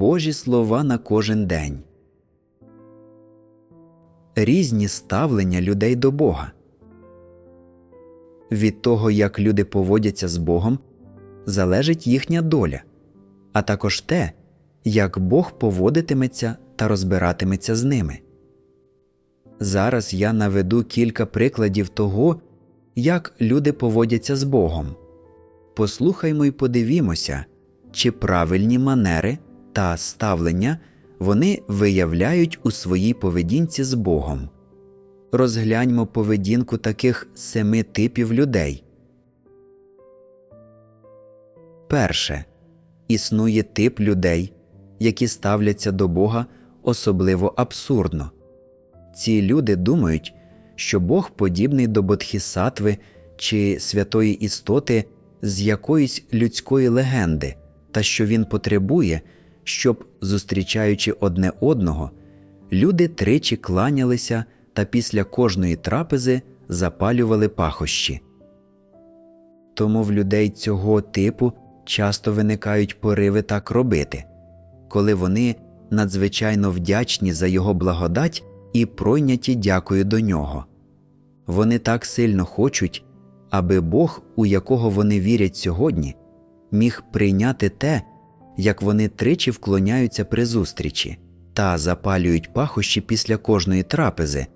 Божі слова на кожен день. Різні ставлення людей до Бога. Від того, як люди поводяться з Богом, залежить їхня доля, а також те, як Бог поводитиметься та розбиратиметься з ними. Зараз я наведу кілька прикладів того, як люди поводяться з Богом. Послухаймо й подивімося, чи правильні манери та ставлення вони виявляють у своїй поведінці з Богом. Розгляньмо поведінку таких семи типів людей. Перше. Існує тип людей, які ставляться до Бога особливо абсурдно. Ці люди думають, що Бог подібний до Бодхісатви чи святої істоти з якоїсь людської легенди, та що він потребує, щоб, зустрічаючи одне одного, люди тричі кланялися та після кожної трапези запалювали пахощі. Тому в людей цього типу часто виникають пориви так робити, коли вони надзвичайно вдячні за його благодать і пройняті дякою до нього. Вони так сильно хочуть, аби Бог, у якого вони вірять сьогодні, міг прийняти те, як вони тричі вклоняються при зустрічі та запалюють пахощі після кожної трапези,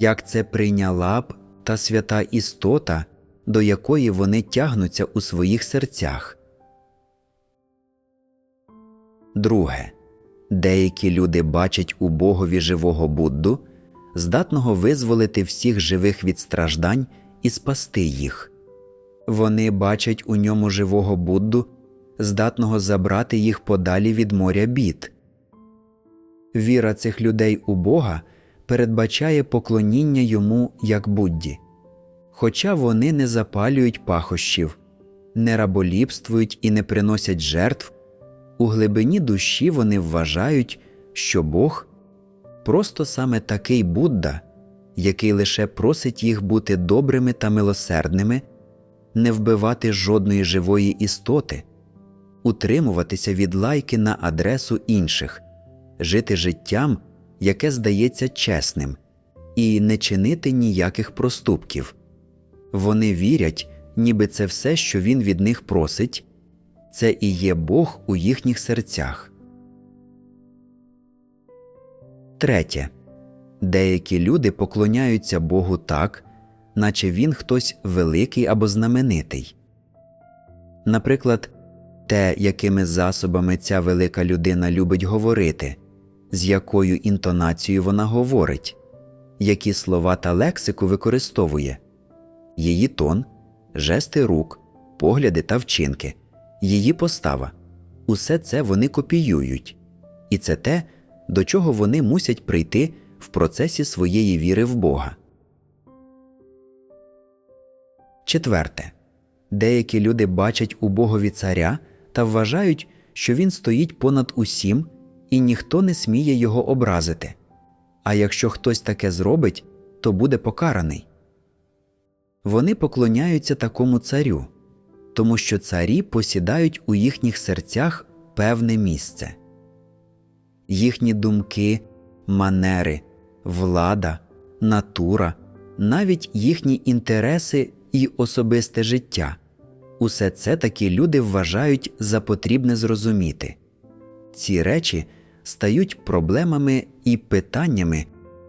як це прийняла б та свята істота, до якої вони тягнуться у своїх серцях. Друге. Деякі люди бачать у Богові живого Будду, здатного визволити всіх живих від страждань і спасти їх. Вони бачать у ньому живого Будду, здатного забрати їх подалі від моря бід. Віра цих людей у Бога передбачає поклоніння йому як Будді. Хоча вони не запалюють пахощів, не раболіпствують і не приносять жертв, у глибині душі вони вважають, що Бог просто саме такий Будда, який лише просить їх бути добрими та милосердними, не вбивати жодної живої істоти, утримуватися від лайки на адресу інших, жити життям, яке здається чесним, і не чинити ніяких проступків. Вони вірять, ніби це все, що він від них просить, це і є Бог у їхніх серцях. Третє. Деякі люди поклоняються Богу так, наче він хтось великий або знаменитий. Наприклад, те, якими засобами ця велика людина любить говорити, з якою інтонацією вона говорить, які слова та лексику використовує, її тон, жести рук, погляди та вчинки, її постава усе це вони копіюють, і це те, до чого вони мусять прийти в процесі своєї віри в Бога. Четверте. Деякі люди бачать у Богові царя та вважають, що він стоїть понад усім і ніхто не сміє його образити. А якщо хтось таке зробить, то буде покараний. Вони поклоняються такому царю, тому що царі посідають у їхніх серцях певне місце. Їхні думки, манери, влада, натура, навіть їхні інтереси і особисте життя усе це такі люди вважають за потрібне зрозуміти. Ці речі стають проблемами і питаннями,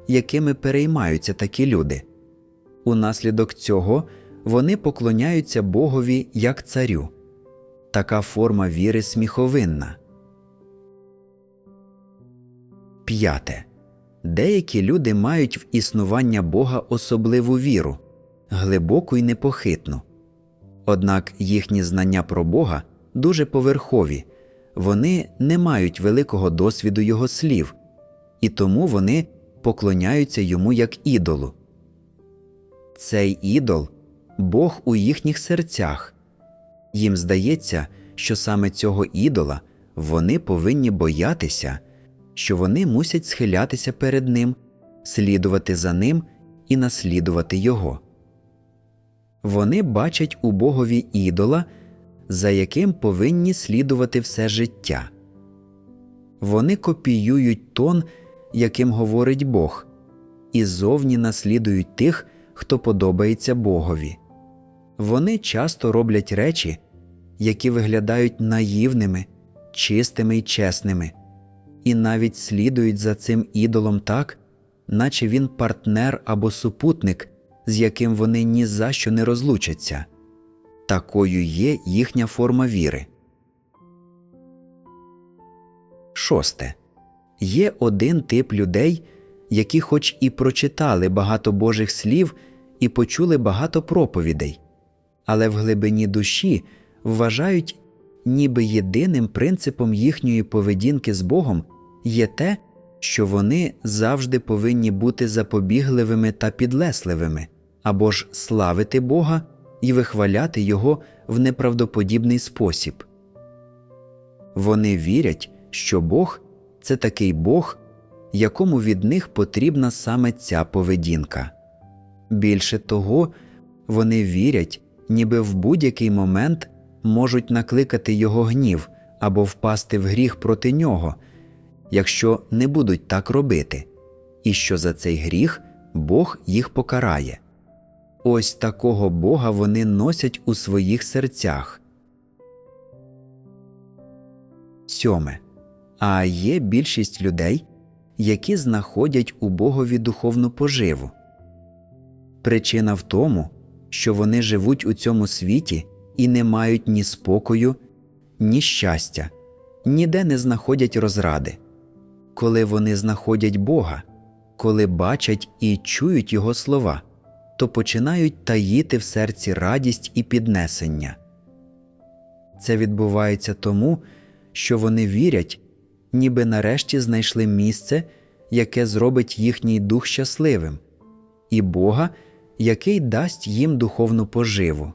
якими переймаються такі люди. Унаслідок цього вони поклоняються Богові як царю. Така форма віри сміховинна. П'яте. Деякі люди мають в існування Бога особливу віру, глибоку й непохитну. Однак їхні знання про Бога дуже поверхові, вони не мають великого досвіду Його слів, і тому вони поклоняються йому як ідолу. Цей ідол Бог у їхніх серцях. Їм здається, що саме цього ідола вони повинні боятися, що вони мусять схилятися перед ним, слідувати за ним і наслідувати його. Вони бачать у Богові ідола, за яким повинні слідувати все життя. Вони копіюють тон, яким говорить Бог, і зовні наслідують тих, хто подобається Богові. Вони часто роблять речі, які виглядають наївними, чистими й чесними, і навіть слідують за цим ідолом так, наче він партнер або супутник, з яким вони ні за що не розлучаться. Такою є їхня форма віри. Шосте. Є один тип людей, які, хоч і прочитали багато Божих слів і почули багато проповідей, але в глибині душі вважають, ніби єдиним принципом їхньої поведінки з Богом є те, що вони завжди повинні бути запобігливими та підлесливими, або ж славити Бога і вихваляти Його в неправдоподібний спосіб. Вони вірять, що Бог це такий Бог, якому від них потрібна саме ця поведінка. Більше того, вони вірять, ніби в будь-який момент можуть накликати його гнів або впасти в гріх проти нього, якщо не будуть так робити, і що за цей гріх Бог їх покарає. Ось такого Бога вони носять у своїх серцях. Сьоме. А є більшість людей, які знаходять у Богові духовну поживу. Причина в тому, що вони живуть у цьому світі і не мають ні спокою, ні щастя, ніде не знаходять розради. Коли вони знаходять Бога, коли бачать і чують Його слова, то починають таїти в серці радість і піднесення. Це відбувається тому, що вони вірять, ніби нарешті знайшли місце, яке зробить їхній дух щасливим, і Бога, який дасть їм духовну поживу.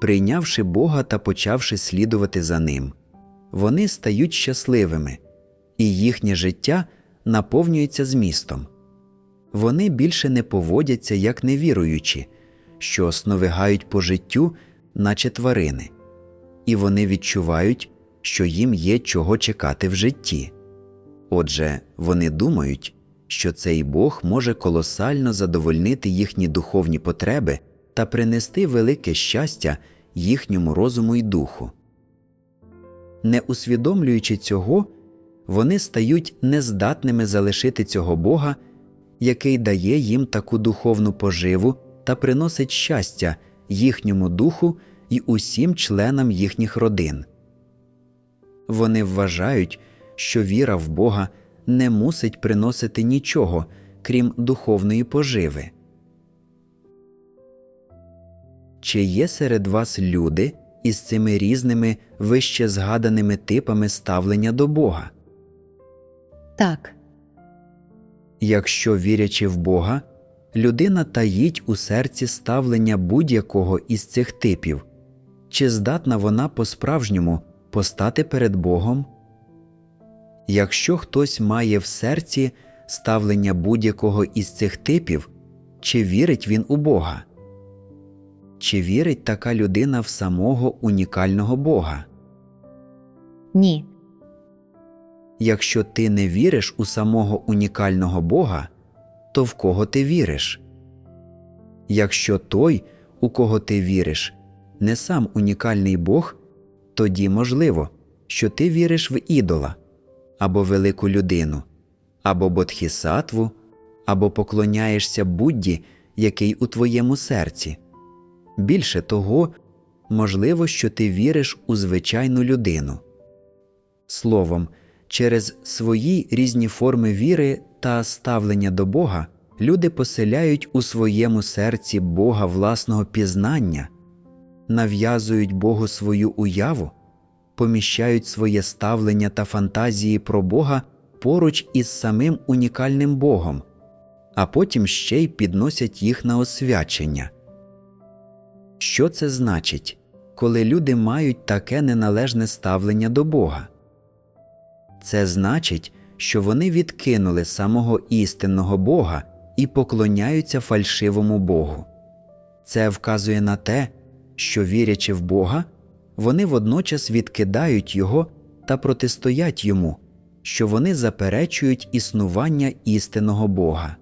Прийнявши Бога та почавши слідувати за Ним, вони стають щасливими, і їхнє життя наповнюється змістом. Вони більше не поводяться як невіруючі, що сновигають по життю, наче тварини, і вони відчувають, що їм є чого чекати в житті. Отже, вони думають, що цей Бог може колосально задовольнити їхні духовні потреби та принести велике щастя їхньому розуму й духу. Не усвідомлюючи цього, вони стають нездатними залишити цього Бога, який дає їм таку духовну поживу та приносить щастя їхньому духу і усім членам їхніх родин. Вони вважають, що віра в Бога не мусить приносити нічого, крім духовної поживи. Чи є серед вас люди із цими різними вище згаданими типами ставлення до Бога? Так, Якщо вірячи в Бога, людина таїть у серці ставлення будь-якого із цих типів, чи здатна вона по-справжньому постати перед Богом? Якщо хтось має в серці ставлення будь-якого із цих типів, чи вірить він у Бога? Чи вірить така людина в самого унікального Бога? ні, Якщо ти не віриш у самого унікального Бога, то в кого ти віриш? Якщо той, у кого ти віриш, не сам унікальний Бог, тоді можливо, що ти віриш в ідола або велику людину, або бодхісатву, або поклоняєшся Будді, який у твоєму серці. Більше того, можливо, що ти віриш у звичайну людину. Словом, через свої різні форми віри та ставлення до Бога люди поселяють у своєму серці Бога власного пізнання, нав'язують Богу свою уяву, поміщають своє ставлення та фантазії про Бога поруч із самим унікальним Богом, а потім ще й підносять їх на освячення. Що це значить, коли люди мають таке неналежне ставлення до Бога? Це значить, що вони відкинули самого істинного Бога і поклоняються фальшивому Богу. Це вказує на те, що, вірячи в Бога, вони водночас відкидають Його та протистоять йому, що вони заперечують існування істинного Бога.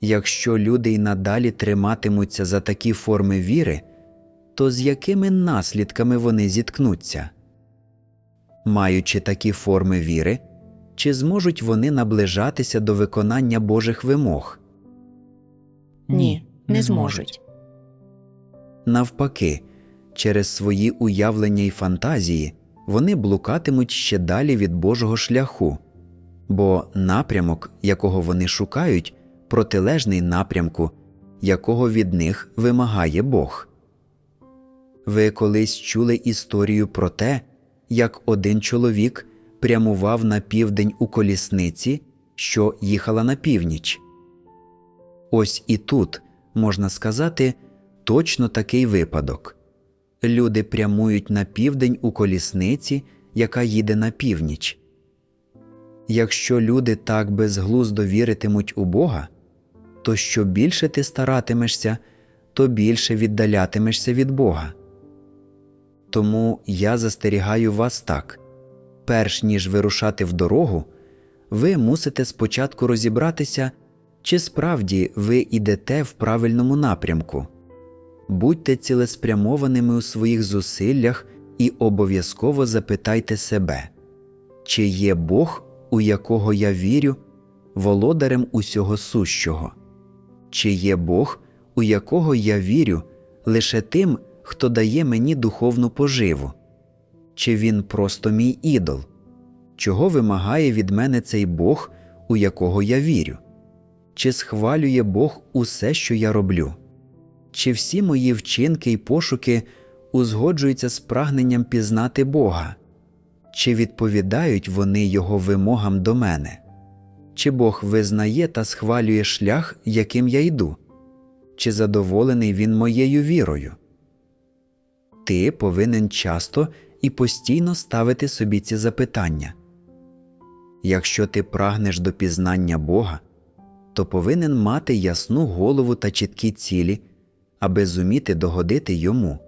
Якщо люди й надалі триматимуться за такі форми віри, то з якими наслідками вони зіткнуться? Маючи такі форми віри, чи зможуть вони наближатися до виконання Божих вимог? Ні, не зможуть. Навпаки, через свої уявлення й фантазії вони блукатимуть ще далі від Божого шляху, бо напрямок, якого вони шукають, протилежний напрямку, якого від них вимагає Бог. Ви колись чули історію про те, як один чоловік прямував на південь у колісниці, що їхала на північ. Ось і тут, можна сказати, точно такий випадок. Люди прямують на південь у колісниці, яка їде на північ. Якщо люди так безглуздо віритимуть у Бога, то що більше ти старатимешся, то більше віддалятимешся від Бога. Тому я застерігаю вас так перш ніж вирушати в дорогу, ви мусите спочатку розібратися, чи справді ви йдете в правильному напрямку. Будьте цілеспрямованими у своїх зусиллях і обов'язково запитайте себе, чи є Бог, у якого я вірю, володарем усього сущого, чи є Бог, у якого я вірю лише тим, хто дає мені духовну поживу, чи він просто мій ідол, чого вимагає від мене цей Бог, у якого я вірю, чи схвалює Бог усе, що я роблю? Чи всі мої вчинки й пошуки узгоджуються з прагненням пізнати Бога, чи відповідають вони Його вимогам до мене, чи Бог визнає та схвалює шлях, яким я йду, чи задоволений Він моєю вірою? Ти повинен часто і постійно ставити собі ці запитання. Якщо ти прагнеш до пізнання Бога, то повинен мати ясну голову та чіткі цілі, аби зуміти догодити йому.